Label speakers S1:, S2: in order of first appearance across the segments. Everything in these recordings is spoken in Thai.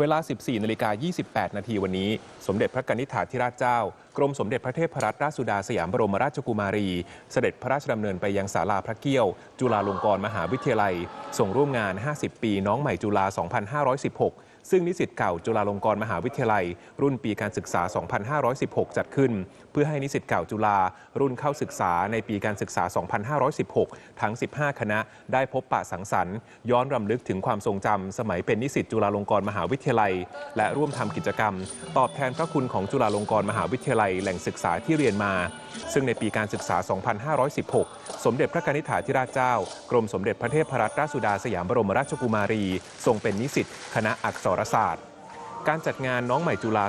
S1: เวลา 14นาฬิกา28 นาทีวันนี้ สมเด็จพระกนิษฐาธิราชเจ้า กรมสมเด็จพระเทพรัตนราชสุดาสยามบรมราชกุมารี เสด็จพระราชดำเนินไปยังศาลาพระเกี้ยว จุฬาลงกรณ์มหาวิทยาลัย ส่งร่วมงาน 50 ปีน้องใหม่จุฬา 2516 ซึ่งนิสิตเก่าจุฬาลงกรณ์มหาวิทยาลัย รุ่นปีการศึกษา 2516 จัดขึ้น เพื่อให้นิสิตเก่าจุฬารุ่นเข้าศึกษาในปีการศึกษา 2516 ทั้ง 15 คณะได้พบปะสังสรรค์ ย้อนรำลึกถึงความทรงจำสมัยเป็นนิสิตจุฬาลงกรณ์มหาวิทยาลัย และร่วมทำกิจกรรม ตอบแทนพระคุณของจุฬาลงกรณ์มหาวิทยาลัยแหล่งศึกษาที่เรียนมา ซึ่งในปีการศึกษา 2516 สมเด็จพระกนิษฐาธิราชเจ้า กรมสมเด็จพระเทพรัตนราชสุดาสยามบรมราชกุมารี ทรงเป็นนิสิตคณะอักษรศาสตร์ การจัดงานน้องใหม่จุฬา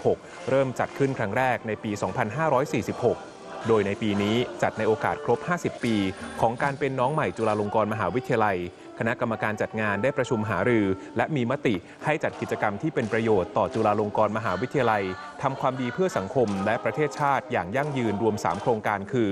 S1: 2516 เริ่มจัดขึ้นครั้งแรกในปี 2546 โดยในปีนี้จัดในโอกาสครบ 50 ปี ของการเป็นน้องใหม่จุฬาลงกรณ์มหาวิทยาลัย คณะกรรมการจัดงานได้ประชุมหารือ และมีมติให้จัดกิจกรรมที่เป็นประโยชน์ต่อจุฬาลงกรณ์มหาวิทยาลัยทำความดีเพื่อสังคมและประเทศชาติอย่างยั่งยืนรวม 3 โครงการคือ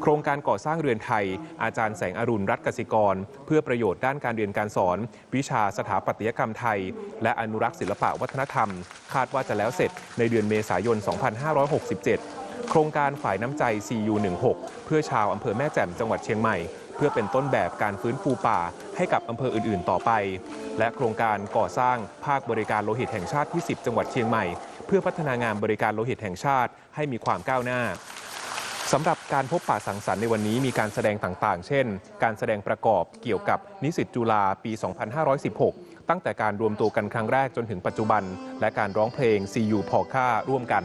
S1: โครงการก่อสร้างเรือนไทย อาจารย์แสงอรุณรัตกสิกร เพื่อประโยชน์ด้านการเรียนการสอน วิชาสถาปัตยกรรมไทย และอนุรักษ์ศิลปะวัฒนธรรม คาดว่าจะแล้วเสร็จในเดือนเมษายน 2567 โครงการฝ่ายน้ำใจ CU16 เพื่อชาวอำเภอแม่แจ่มจังหวัดเชียงใหม่ เพื่อเป็นต้นแบบการฟื้นฟูป่าให้กับอำเภออื่น ๆ ต่อไป และโครงการก่อสร้างภาคบริการโลหิตแห่งชาติที่ 10 จังหวัดเชียงใหม่ เพื่อพัฒนางานบริการโลหิตแห่งชาติให้มีความก้าวหน้าสำหรับการพบปะสังสรรค์ในวันนี้มีการแสดงต่างๆ เช่น การแสดงประกอบเกี่ยวกับนิสิตจุฬาปี 2516 ตั้งแต่การรวมตัวกันครั้งแรกจนถึงปัจจุบัน และการร้องเพลง CU พอค่าร่วมกัน